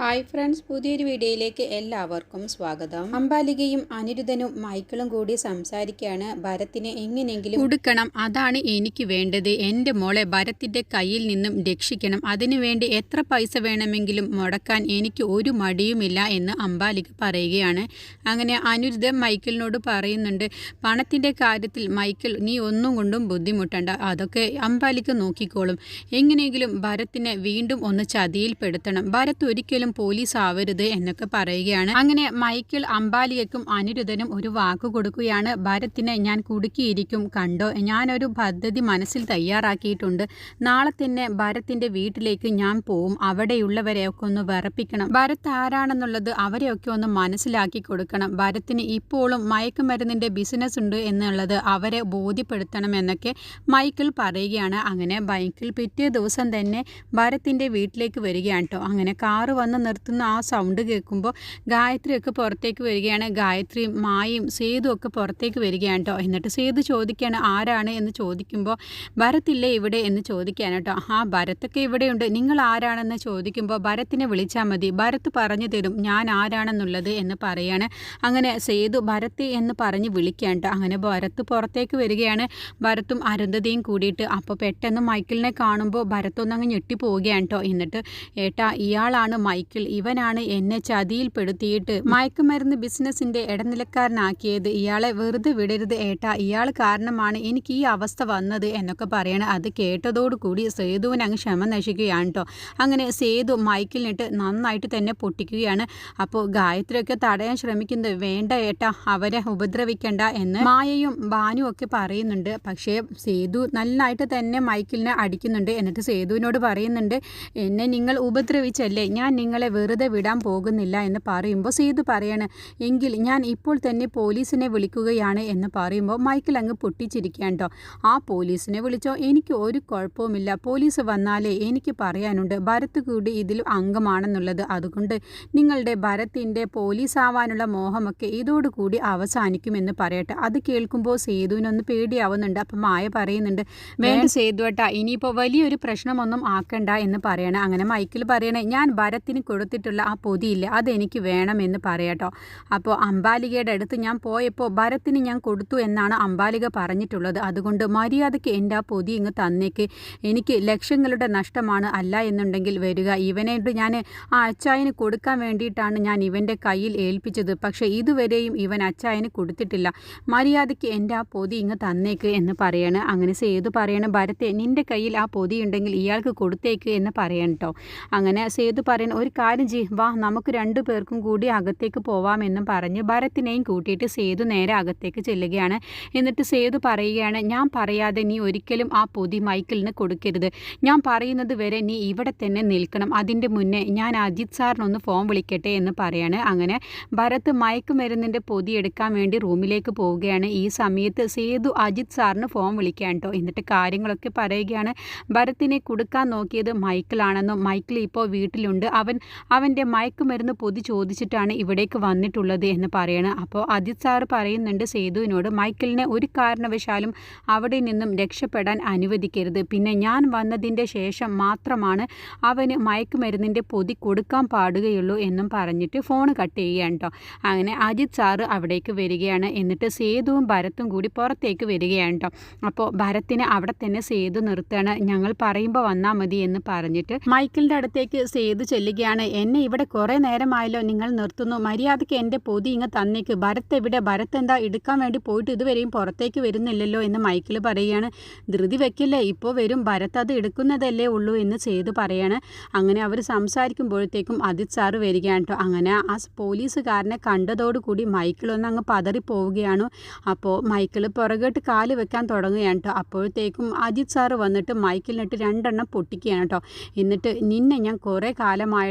Hi friends പുതിയൊരു വീഡിയോയിലേക്ക് എല്ലാവർക്കും സ്വാഗതം. അംബാലികയും അനിരുദ്ധനും മൈക്കിളും കൂടി സംസാരിക്കുകയാണ്. ഭരത്തിനെ എങ്ങനെയെങ്കിലും കൊടുക്കണം അതാണ് എനിക്ക് വേണ്ടത്. എന്റെ മോളെ ഭരത്തിന്റെ കയ്യിൽ നിന്നും രക്ഷിക്കണം. അതിനുവേണ്ടി എത്ര പൈസ വേണമെങ്കിലും മുടക്കാൻ എനിക്ക് ഒരു മടിയുമില്ല എന്ന് അംബാലിക പറയുകയാണ്. അങ്ങനെ അനിരുദ്ധൻ മൈക്കിളിനോട് പറയുന്നുണ്ട് പണത്തിന്റെ കാര്യത്തിൽ മൈക്കിൾ നീ ഒന്നും കൊണ്ടും ബുദ്ധിമുട്ടണ്ട. അതൊക്കെ അംബാലിക നോക്കിക്കോളും. എങ്ങനെയെങ്കിലും ഭരത്തിനെ വീണ്ടും ഒന്ന് ചതിയിൽപ്പെടുത്തണം. ഭരത് ഒരിക്കലും പോലീസ് ആവരുത് എന്നൊക്കെ പറയുകയാണ്. അങ്ങനെ മൈക്കിൾ അംബാലിയക്കും അനിരുദ്ധനും ഒരു വാക്ക് കൊടുക്കുകയാണ്. ഭരത്തിനെ ഞാൻ കുടുക്കിയിരിക്കും കണ്ടോ? ഞാനൊരു പദ്ധതി മനസ്സിൽ തയ്യാറാക്കിയിട്ടുണ്ട്. നാളെ തന്നെ ഭരത്തിന്റെ വീട്ടിലേക്ക് ഞാൻ പോവും. അവിടെയുള്ളവരെയൊക്കെ ഒന്ന് വിറപ്പിക്കണം. ഭരത് ആരാണെന്നുള്ളത് അവരെയൊക്കെ ഒന്ന് മനസ്സിലാക്കി കൊടുക്കണം. ഭരത്തിന് ഇപ്പോഴും മയക്കുമരുന്നിന്റെ ബിസിനസ് ഉണ്ട് എന്നുള്ളത് അവരെ ബോധ്യപ്പെടുത്തണം എന്നൊക്കെ മൈക്കിൾ പറയുകയാണ്. അങ്ങനെ മൈക്കിൾ പിറ്റേ ദിവസം തന്നെ ഭരത്തിന്റെ വീട്ടിലേക്ക് വരികയാണ് കേട്ടോ. അങ്ങനെ കാറ് നിർത്തുന്ന ആ സൗണ്ട് കേൾക്കുമ്പോൾ ഗായത്രിയൊക്കെ പുറത്തേക്ക് വരികയാണ്. ഗായത്രി മായും സേതു ഒക്കെ പുറത്തേക്ക് വരികയാണ് കേട്ടോ എന്നിട്ട് സേതു ചോദിക്കുകയാണ് ആരാണ്? എന്ന് ചോദിക്കുമ്പോൾ ഭരത്തില്ലേ ഇവിടെ? എന്ന് ചോദിക്കുകയാണ് കേട്ടോ ആ ഭരത്തൊക്കെ ഇവിടെയുണ്ട്. നിങ്ങൾ ആരാണെന്ന് ചോദിക്കുമ്പോൾ ഭരത്തിനെ വിളിച്ചാൽ മതി. ഭരത്ത് പറഞ്ഞു തരും ഞാൻ ആരാണെന്നുള്ളത് എന്ന് പറയാണ്. അങ്ങനെ സേതു ഭരത്ത് എന്ന് പറഞ്ഞ് വിളിക്കുകയാണ് കേട്ടോ അങ്ങനെ ഭരത്ത് പുറത്തേക്ക് വരികയാണ്. ഭരത്തും അരുന്ധതയും കൂടിയിട്ട് അപ്പോൾ പെട്ടെന്ന് മൈക്കിളിനെ കാണുമ്പോൾ ഭരത്തൊന്നങ്ങ് ഞെട്ടിപ്പോവുകയാണ് കേട്ടോ എന്നിട്ട് ഏട്ടാ ഇയാളാണ് മൈക്കിൾ ഇവനാണ് എന്നെ ചതിയിൽപ്പെടുത്തിയിട്ട് മയക്കുമരുന്ന് ബിസിനസിന്റെ ഇടനിലക്കാരനാക്കിയത്. ഇയാളെ വെറുതെ വിടരുത് ഏട്ടാ. ഇയാൾ കാരണമാണ് എനിക്ക് ഈ അവസ്ഥ വന്നത് എന്നൊക്കെ പറയണം. അത് കേട്ടതോടുകൂടി സേതുവിന് അങ്ങ് ക്ഷമ നശിക്കുകയാണ് കേട്ടോ അങ്ങനെ സേതു മൈക്കിളിനിട്ട് നന്നായിട്ട് തന്നെ പൊട്ടിക്കുകയാണ്. അപ്പോൾ ഗായത്രിയൊക്കെ തടയാൻ ശ്രമിക്കുന്നത് വേണ്ട ഏട്ടാ അവരെ ഉപദ്രവിക്കണ്ട എന്ന് മായയും ബാനു ഒക്കെ പറയുന്നുണ്ട്. പക്ഷേ സേതു നന്നായിട്ട് തന്നെ മൈക്കിളിനെ അടിക്കുന്നുണ്ട് എന്നിട്ട് സേതുവിനോട് പറയുന്നുണ്ട് എന്നെ നിങ്ങൾ ഉപദ്രവിച്ചല്ലേ? ഞാൻ നിങ്ങളെ വെറുതെ വിടാൻ പോകുന്നില്ല എന്ന് പറയുമ്പോൾ സീതു പറയാണ് എങ്കിൽ ഞാൻ ഇപ്പോൾ തന്നെ പോലീസിനെ വിളിക്കുകയാണ് എന്ന് പറയുമ്പോൾ മൈക്കിൽ അങ്ങ് പൊട്ടിച്ചിരിക്കുകയാണ് കേട്ടോ. ആ പോലീസിനെ വിളിച്ചോ എനിക്ക് ഒരു കുഴപ്പവുമില്ല. പോലീസ് വന്നാലേ എനിക്ക് പറയാനുണ്ട്. ഭരത് കൂടി ഇതിൽ അംഗമാണെന്നുള്ളത് അതുകൊണ്ട് നിങ്ങളുടെ ഭരത്തിന്റെ പോലീസ് ആവാനുള്ള മോഹമൊക്കെ ഇതോടുകൂടി അവസാനിക്കുമെന്ന് പറയട്ടെ അത് കേൾക്കുമ്പോൾ സേതുവിനൊന്ന് പേടിയാവുന്നുണ്ട്. അപ്പം മായ പറയുന്നുണ്ട് വേണ്ട സേതുവട്ട ഇനിയിപ്പോൾ വലിയൊരു പ്രശ്നമൊന്നും ആക്കണ്ട എന്ന് പറയണേ. അങ്ങനെ മൈക്കിൾ പറയണേ ഞാൻ ഭരത്തിന് കൊടുത്തിട്ടുള്ള ആ പൊതിയില്ല അതെനിക്ക് വേണമെന്ന് പറയട്ടോ അപ്പോൾ അമ്പാലികയുടെ അടുത്ത് ഞാൻ പോയപ്പോൾ ഭരത്തിന് ഞാൻ കൊടുത്തു എന്നാണ് അമ്പാലിക പറഞ്ഞിട്ടുള്ളത്. അതുകൊണ്ട് മര്യാദയ്ക്ക് എന്റെ ആ പൊതി ഇങ്ങ് തന്നേക്ക്. എനിക്ക് ലക്ഷങ്ങളുടെ നഷ്ടമാണ് അല്ല എന്നുണ്ടെങ്കിൽ വരിക. ഇവനായിട്ട് ഞാൻ ആ അച്ചായന് കൊടുക്കാൻ വേണ്ടിയിട്ടാണ് ഞാൻ ഇവന്റെ കയ്യിൽ ഏൽപ്പിച്ചത്. പക്ഷേ ഇതുവരെയും ഇവൻ അച്ചായന് കൊടുത്തിട്ടില്ല. മര്യാദയ്ക്ക് എന്റെ ആ പൊതി ഇങ്ങ് തന്നേക്ക് എന്ന് പറയാണ്. അങ്ങനെ സേതു പറയണം ഭരത്തെ നിന്റെ കയ്യിൽ ആ പൊതി ഉണ്ടെങ്കിൽ ഇയാൾക്ക് കൊടുത്തേക്ക് എന്ന് പറയണം കേട്ടോ അങ്ങനെ സേതു പറയണ ഒരു കാര്യം ചെയ്യും. വാ നമുക്ക് രണ്ടു പേർക്കും കൂടി അകത്തേക്ക് പോവാമെന്നും പറഞ്ഞ് ഭരത്തിനെയും കൂട്ടിയിട്ട് സേതു നേരെ അകത്തേക്ക് ചെല്ലുകയാണ്. എന്നിട്ട് സേതു പറയുകയാണ് ഞാൻ പറയാതെ നീ ഒരിക്കലും ആ പൊതി മൈക്കിളിന് കൊടുക്കരുത്. ഞാൻ പറയുന്നത് വരെ നീ ഇവിടെ തന്നെ നിൽക്കണം. അതിന്റെ മുന്നേ ഞാൻ അജിത് സാറിനൊന്ന് ഫോൺ വിളിക്കട്ടെ എന്ന് പറയാണ്. അങ്ങനെ ഭരത് മയക്കുമരുന്നിന്റെ പൊതി എടുക്കാൻ വേണ്ടി റൂമിലേക്ക് പോവുകയാണ്. ഈ സമയത്ത് സേതു അജിത് സാറിന് ഫോൺ വിളിക്കാൻ കേട്ടോ. എന്നിട്ട് കാര്യങ്ങളൊക്കെ പറയുകയാണ്. ഭരത്തിനെ കൊടുക്കാൻ നോക്കിയത് മൈക്കിളാണെന്നും മൈക്കിൾ ഇപ്പോൾ വീട്ടിലുണ്ട്. അവൻ അവന്റെ മയക്കുമരുന്ന് പൊതി ചോദിച്ചിട്ടാണ് ഇവിടേക്ക് വന്നിട്ടുള്ളത് എന്ന് പറയണം. അപ്പോൾ അജിത് സാറ് പറയുന്നുണ്ട് സേതുവിനോട് മൈക്കിളിനെ ഒരു കാരണവശാലും അവിടെ നിന്നും രക്ഷപ്പെടാൻ അനുവദിക്കരുത്. പിന്നെ ഞാൻ വന്നതിന്റെ ശേഷം മാത്രമാണ് അവന് മയക്കുമരുന്നിന്റെ പൊതി കൊടുക്കാൻ പാടുകയുള്ളൂ എന്നും പറഞ്ഞിട്ട് ഫോൺ കട്ട് ചെയ്യുകയാണ് കേട്ടോ അങ്ങനെ അജിത് സാറ് അവിടേക്ക് വരികയാണ്. എന്നിട്ട് സേതുവും ഭരത്തും കൂടി പുറത്തേക്ക് വരികയാണ് കേട്ടോ അപ്പോൾ ഭരത്തിനെ അവിടെ തന്നെ സേതു നിർത്തണം ഞങ്ങൾ പറയുമ്പോൾ വന്നാൽ മതി എന്ന് പറഞ്ഞിട്ട് മൈക്കിളിന്റെ അടുത്തേക്ക് സേതു ചെല്ലുകയാണ്. എന്നെ ഇവിടെ കുറേ നേരമായല്ലോ നിങ്ങൾ നിർത്തുന്നു. മര്യാദയ്ക്ക് എന്റെ പൊതി ഇങ്ങ് തന്നേക്ക്. ഭരത് എവിടെ? ഭരത് എന്താ എടുക്കാൻ വേണ്ടി പോയിട്ട് ഇതുവരെയും പുറത്തേക്ക് വരുന്നില്ലല്ലോ? എന്ന് മൈക്കിൾ പറയുകയാണ്. ധൃതി വെക്കില്ലേ. ഇപ്പോൾ വരും. ഭരത് അത് എടുക്കുന്നതല്ലേ ഉള്ളൂ എന്ന് ചെയ്ത് പറയാണ്. അങ്ങനെ അവർ സംസാരിക്കുമ്പോഴത്തേക്കും അജിത് സാറ് വരികയാണ് കേട്ടോ. അങ്ങനെ ആ പോലീസുകാരനെ കണ്ടതോടുകൂടി മൈക്കിൾ ഒന്ന് അങ്ങ് പതറി പോവുകയാണ്. അപ്പോൾ മൈക്കിൾ പുറകോട്ട് കാൽ വെക്കാൻ തുടങ്ങുകയാണ് കേട്ടോ. അപ്പോഴത്തേക്കും അജിത് സാറ് വന്നിട്ട് മൈക്കിളിനിട്ട് രണ്ടെണ്ണം പൊട്ടിക്കുകയാണ് കേട്ടോ. എന്നിട്ട് നിന്നെ ഞാൻ കുറേ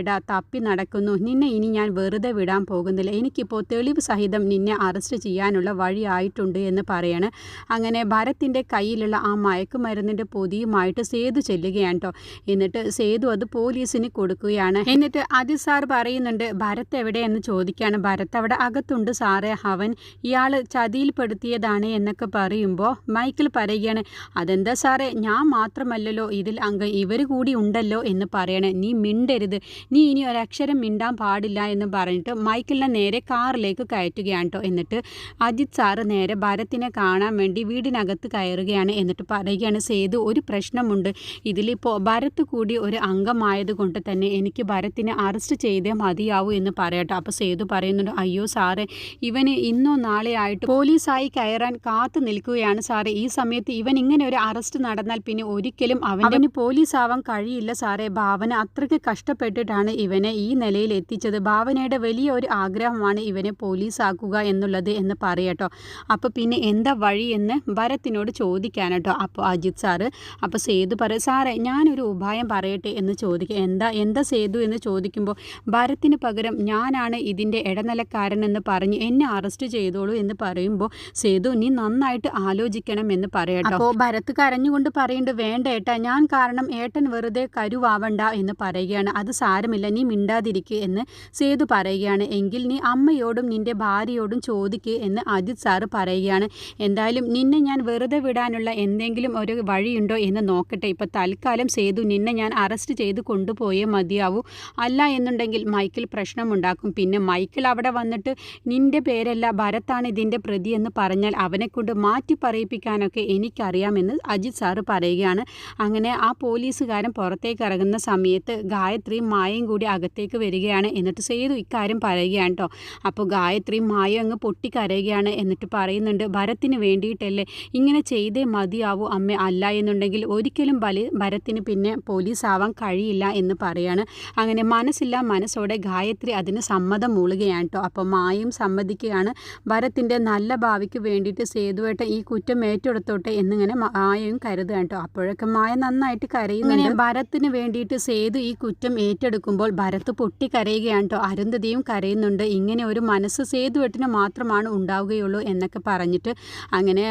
കാലമായിടാ തപ്പി നടക്കുന്നു. നിന്നെ ഇനി ഞാൻ വെറുതെ വിടാൻ പോകുന്നില്ല. എനിക്കിപ്പോൾ തെളിവ് സഹിതം നിന്നെ അറസ്റ്റ് ചെയ്യാനുള്ള വഴിയായിട്ടുണ്ട് എന്ന് പറയാണ്. അങ്ങനെ ഭരത്തിന്റെ കയ്യിലുള്ള ആ മയക്കുമരുന്നിന്റെ പൊതിയുമായിട്ട് സേതു ചെല്ലുകയാണ് കേട്ടോ എന്നിട്ട് സേതു അത് പോലീസിന് കൊടുക്കുകയാണ്. എന്നിട്ട് അതി സാർ പറയുന്നുണ്ട് ഭരത് എവിടെയെന്ന് ചോദിക്കുകയാണ് ഭരത് അവിടെ അകത്തുണ്ട് സാറേ. അവൻ ഇയാൾ ചതിയിൽപ്പെടുത്തിയതാണ് എന്നൊക്കെ പറയുമ്പോൾ മൈക്കിൾ പറയുകയാണ് അതെന്താ സാറേ? ഞാൻ മാത്രമല്ലല്ലോ ഇതിൽ അംഗം. ഇവർ കൂടി ഉണ്ടല്ലോ എന്ന് പറയണേ. നീ മിണ്ടരുത്. നീ ഇനി ഒരക്ഷരം മിണ്ടാൻ പാടില്ല എന്ന് പറഞ്ഞിട്ട് മൈക്കിളിനെ നേരെ കാറിലേക്ക് കയറ്റുകയാണ് കേട്ടോ എന്നിട്ട് അജിത് സാറ് നേരെ ഭരത്തിനെ കാണാൻ വേണ്ടി വീടിനകത്ത് കയറുകയാണ് എന്നിട്ട് പറയുകയാണ് സേതു ഒരു പ്രശ്നമുണ്ട്. ഇതിലിപ്പോൾ ഭരത്ത് കൂടി ഒരു അംഗമായത് കൊണ്ട് തന്നെ എനിക്ക് ഭരത്തിനെ അറസ്റ്റ് ചെയ്തേ മതിയാവൂ എന്ന് പറയട്ടോ. അപ്പോൾ സേതു പറയുന്നുണ്ട് അയ്യോ സാറേ ഇവന് ഇന്നോ നാളെ ആയിട്ട് പോലീസായി കയറാൻ കാത്തു നിൽക്കുകയാണ് സാറേ. ഈ സമയത്ത് ഇവൻ ഇങ്ങനെ ഒരു അറസ്റ്റ് നടന്നാൽ പിന്നെ ഒരിക്കലും അവൻ അവന് പോലീസ് ആവാൻ കഴിയില്ല സാറേ. ഭാവന അത്രയ്ക്ക് കഷ്ടപ്പെട്ടിട്ടാണ് ഇവനെ ഈ നിലയിൽ എത്തിച്ചത്. ഭാവനയുടെ വലിയ ഒരു ആഗ്രഹമാണ് ഇവനെ പോലീസാക്കുക എന്നുള്ളത് എന്ന് പറയട്ടോ അപ്പോൾ പിന്നെ എന്താ വഴി എന്ന് ഭരത്തിനോട് ചോദിക്കാനട്ടോ അപ്പോൾ അജിത് സാറ് അപ്പോൾ സേതു പറയും സാറേ ഞാനൊരു ഉപായം പറയട്ടെ എന്ന് ചോദിക്കുക എന്താ എന്താ സേതു? എന്ന് ചോദിക്കുമ്പോൾ ഭരത്തിന് പകരം ഞാനാണ് ഇതിന്റെ ഇടനിലക്കാരൻ എന്ന് പറഞ്ഞ് എന്നെ അറസ്റ്റ് ചെയ്തോളൂ എന്ന് പറയുമ്പോൾ സേതു നീ നന്നായിട്ട് ആലോചിക്കണം എന്ന് പറയട്ടോ അപ്പോൾ ഭരത് കരഞ്ഞുകൊണ്ട് പറയുന്നുണ്ട് വേണ്ട ഏട്ടാ ഞാൻ കാരണം ഏട്ടൻ വെറുതെ കരുവാവണ്ട എന്ന് പറയുകയാണ്. അത് സാരമില്ല നീ മിണ്ടാതിരിക്കുക എന്ന് സേതു പറയുകയാണ്. എങ്കിൽ നീ അമ്മയോടും നിന്റെ ഭാര്യയോടും ചോദിക്കുക എന്ന് അജിത് സാറ് പറയുകയാണ്. എന്തായാലും നിന്നെ ഞാൻ വെറുതെ വിടാനുള്ള എന്തെങ്കിലും ഒരു വഴിയുണ്ടോ എന്ന് നോക്കട്ടെ. ഇപ്പോൾ തൽക്കാലം സേതു നിന്നെ ഞാൻ അറസ്റ്റ് ചെയ്ത് കൊണ്ടുപോയേ മതിയാവൂ. അല്ല എന്നുണ്ടെങ്കിൽ മൈക്കിൾ പ്രശ്നമുണ്ടാക്കും. പിന്നെ മൈക്കിൾ അവിടെ വന്നിട്ട് നിന്റെ പേരല്ല ഭരത്താണ് ഇതിന്റെ പ്രതി എന്ന് പറഞ്ഞാൽ അവനെക്കൊണ്ട് മാറ്റി പറയിപ്പിക്കാനൊക്കെ എനിക്കറിയാമെന്ന് അജിത് സാറ് പറയുകയാണ്. അങ്ങനെ ആ പോലീസുകാരൻ പുറത്തേക്ക് ഇറങ്ങുന്ന സമയത്ത് ഗായത്രി ഗായത്രിയും മായയും കൂടി അകത്തേക്ക് വരികയാണ്. എന്നിട്ട് സേതു ഇക്കാര്യം പറയുകയാണ് കേട്ടോ അപ്പോൾ ഗായത്രിയും മായ അങ്ങ് പൊട്ടിക്കരയുകയാണ് എന്നിട്ട് പറയുന്നുണ്ട് ഭരത്തിന് വേണ്ടിയിട്ടല്ലേ ഇങ്ങനെ ചെയ്തേ മതിയാവൂ അമ്മ അല്ല എന്നുണ്ടെങ്കിൽ ഒരിക്കലും ബലി ഭരത്തിന് പിന്നെ പോലീസ് ആവാൻ കഴിയില്ല എന്ന് പറയാണ്. അങ്ങനെ മനസ്സില്ല മനസ്സോടെ ഗായത്രി അതിന് സമ്മതം മൂളുകയാണ് കേട്ടോ അപ്പോൾ മായയും സമ്മതിക്കുകയാണ് ഭരത്തിന്റെ നല്ല ഭാവിക്ക് വേണ്ടിയിട്ട് സേതുവേട്ട ഈ കുറ്റം ഏറ്റെടുത്തോട്ടെ എന്നിങ്ങനെ മായയും കരുതുകയാണ് കേട്ടോ അപ്പോഴൊക്കെ മായ നന്നായിട്ട് കരയുന്നുണ്ട്. ഭരത്തിന് വേണ്ടിയിട്ട് സേതു ഈ കുറ്റം ഏറ്റെടുക്കുമ്പോൾ ഭരത്ത് പൊട്ടി കരയുകയാണ് കേട്ടോ അരുന്ധതിയും കരയുന്നുണ്ട്. ഇങ്ങനെ ഒരു മനസ്സ് സേതുവെട്ടിന് മാത്രമാണ് ഉണ്ടാവുകയുള്ളൂ എന്നൊക്കെ പറഞ്ഞിട്ട് അങ്ങനെ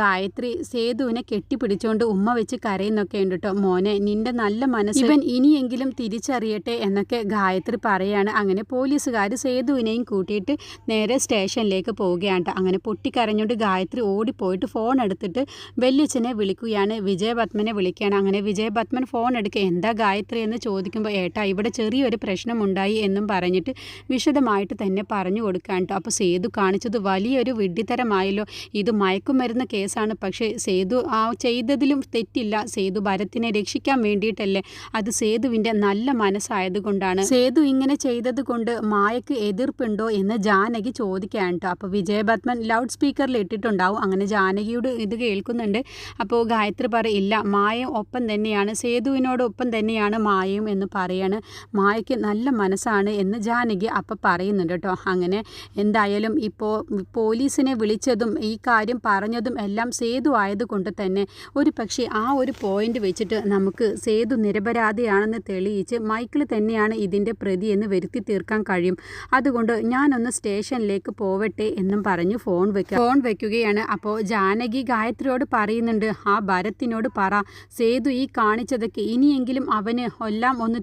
ഗായത്രി സേതുവിനെ കെട്ടിപ്പിടിച്ചുകൊണ്ട് ഉമ്മ വെച്ച് കരയുന്നൊക്കെ ഉണ്ട് കേട്ടോ മോനെ നിന്റെ നല്ല മനസ്സ് ഇവൻ ഇനിയെങ്കിലും തിരിച്ചറിയട്ടെ എന്നൊക്കെ ഗായത്രി പറയാണ്. അങ്ങനെ പോലീസുകാർ സേതുവിനെയും കൂട്ടിയിട്ട് നേരെ സ്റ്റേഷനിലേക്ക് പോവുകയാണ് അങ്ങനെ പൊട്ടിക്കരഞ്ഞുകൊണ്ട് ഗായത്രി ഓടിപ്പോയിട്ട് ഫോൺ എടുത്തിട്ട് വല്യച്ഛനെ വിളിക്കുകയാണ്. വിജയപത്മനെ വിളിക്കുകയാണ്. അങ്ങനെ വിജയപത്മൻ ഫോൺ എടുക്കുക എന്താ ഗായത്രി എന്ന് ചോദിക്കുമ്പോൾ ഏട്ടാ ഇവിടെ ചെറിയൊരു പ്രശ്നമുണ്ടായി എന്നും പറഞ്ഞിട്ട് വിശദമായിട്ട് തന്നെ പറഞ്ഞു കൊടുക്കാൻ കേട്ടോ അപ്പോൾ സേതു കാണിച്ചത് വലിയൊരു വിഡ്ഢിത്തരമായല്ലോ. ഇത് മയക്കുമരുന്ന് കേസാണ്. പക്ഷേ സേതു ആ ചെയ്തതിലും തെറ്റില്ല. സേതു ഭരത്തിനെ രക്ഷിക്കാൻ വേണ്ടിയിട്ടല്ലേ. അത് സേതുവിന്റെ നല്ല മനസ്സായതുകൊണ്ടാണ്. സേതു ഇങ്ങനെ ചെയ്തത് കൊണ്ട് മായക്ക് എതിർപ്പുണ്ടോ എന്ന് ജാനകി ചോദിക്കാൻ കേട്ടോ അപ്പോൾ വിജയപത്മൻ ലൗഡ് സ്പീക്കറിൽ ഇട്ടിട്ടുണ്ടാവും. അങ്ങനെ ജാനകിയോട് ഇത് കേൾക്കുന്നുണ്ട്. അപ്പോൾ ഗായത്രി പറയില്ല മായ ഒപ്പം തന്നെയാണ്. സേതുവിനോടൊപ്പം തന്നെയാണ് മായയും എന്ന് പറയാണ്. മായയ്ക്ക് നല്ല മനസ്സാണ് എന്ന് ജാനകി അപ്പം പറയുന്നുണ്ട് കേട്ടോ. അങ്ങനെ എന്തായാലും ഇപ്പോൾ പോലീസിനെ വിളിച്ചതും ഈ കാര്യം പറഞ്ഞതും എല്ലാം സേതു ആയതുകൊണ്ട് തന്നെ ഒരു പക്ഷേ ആ ഒരു പോയിന്റ് വെച്ചിട്ട് നമുക്ക് സേതു നിരപരാധിയാണെന്ന് തെളിയിച്ച് മൈക്കിൾ തന്നെയാണ് ഇതിന്റെ പ്രതി എന്ന് വരുത്തി തീർക്കാൻ കഴിയും. അതുകൊണ്ട് ഞാനൊന്ന് സ്റ്റേഷനിലേക്ക് പോവട്ടെ എന്നും പറഞ്ഞു ഫോൺ വെക്കുക ഫോൺ വെക്കുകയാണ്. അപ്പോൾ ജാനകി ഗായത്രിയോട് പറയുന്നുണ്ട് ആ ഭരത്തിനോട് പറ. സേതു ഈ കാണിച്ചതൊക്കെ ഇനിയെങ്കിലും അവന് എല്ലാം ഒന്ന്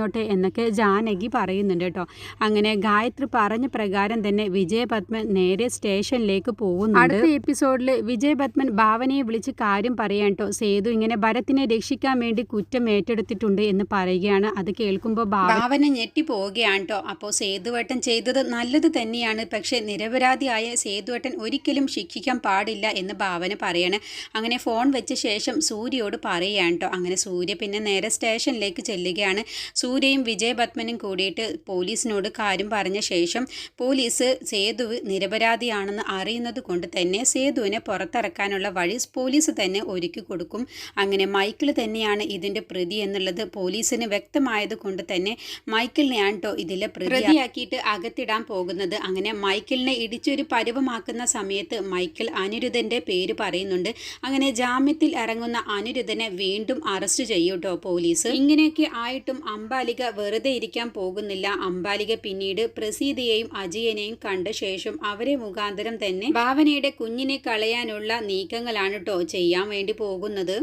തിരിച്ചറിഞ്ഞോട്ടെ എന്നൊക്കെ ജാനകി പറയുന്നുണ്ട് കേട്ടോ. അങ്ങനെ ഗായത്രി പറഞ്ഞ പ്രകാരം തന്നെ വിജയപത്മൻ നേരെ സ്റ്റേഷനിലേക്ക് പോകുന്നു അടുത്ത എപ്പിസോഡിൽ വിജയപത്മൻ ഭാവനയെ വിളിച്ച് കാര്യം പറയാൻ കേട്ടോ സേതു ഇങ്ങനെ ഭരത്തിനെ രക്ഷിക്കാൻ വേണ്ടി കുറ്റം ഏറ്റെടുത്തിട്ടുണ്ട് എന്ന് പറയുകയാണ്. അത് കേൾക്കുമ്പോൾ ഭാവന ഞെട്ടി പോവുകയാണ് കേട്ടോ അപ്പോൾ സേതുവേട്ടൻ ചെയ്തത് നല്ലത് തന്നെയാണ്. പക്ഷേ നിരപരാധിയായ സേതുവേട്ടൻ ഒരിക്കലും ശിക്ഷിക്കാൻ പാടില്ല എന്ന് ഭാവന പറയാണ്. അങ്ങനെ ഫോൺ വെച്ച ശേഷം സൂര്യയോട് പറയുകയാണ് കേട്ടോ അങ്ങനെ സൂര്യ പിന്നെ നേരെ സ്റ്റേഷനിലേക്ക് ചെല്ലുകയാണ്. സൂര്യയും വിജയപത്മനും കൂടിയിട്ട് പോലീസിനോട് കാര്യം പറഞ്ഞ ശേഷം പോലീസ് സേതു നിരപരാധിയാണെന്ന് അറിയുന്നത് കൊണ്ട് തന്നെ സേതുവിനെ പുറത്തിറക്കാനുള്ള വഴി പോലീസ് തന്നെ ഒരുക്കി കൊടുക്കും. അങ്ങനെ മൈക്കിൾ തന്നെയാണ് ഇതിന്റെ പ്രതി എന്നുള്ളത് പോലീസിന് വ്യക്തമായത് കൊണ്ട് തന്നെ മൈക്കിളിനെയാണ് ഇതിലെ പ്രതിയാക്കിയിട്ട് അകത്തിടാൻ പോകുന്നത്. അങ്ങനെ മൈക്കിളിനെ ഇടിച്ചൊരു പരുവമാക്കുന്ന സമയത്ത് മൈക്കിൾ അനിരുദ്ധന്റെ പേര് പറയുന്നുണ്ട്. അങ്ങനെ ജാമ്യത്തിൽ ഇറങ്ങുന്ന അനിരുദ്ധനെ വീണ്ടും അറസ്റ്റ് ചെയ്യൂട്ടോ പോലീസ്? ഇങ്ങനെയൊക്കെ ആയിട്ടും അംബാലിക വെറുതെ ഇരിക്കാൻ പോകുന്നില്ല. അംബാലിക പിന്നീട് പ്രസീതയെയും അജയനെയും കണ്ട ശേഷം അവരെ മുഖാന്തരം തന്നെ ഭാവനയുടെ കുഞ്ഞിനെ കളയാനുള്ള നീക്കങ്ങളാണ് കേട്ടോ ചെയ്യാൻ വേണ്ടി പോകുന്നത്.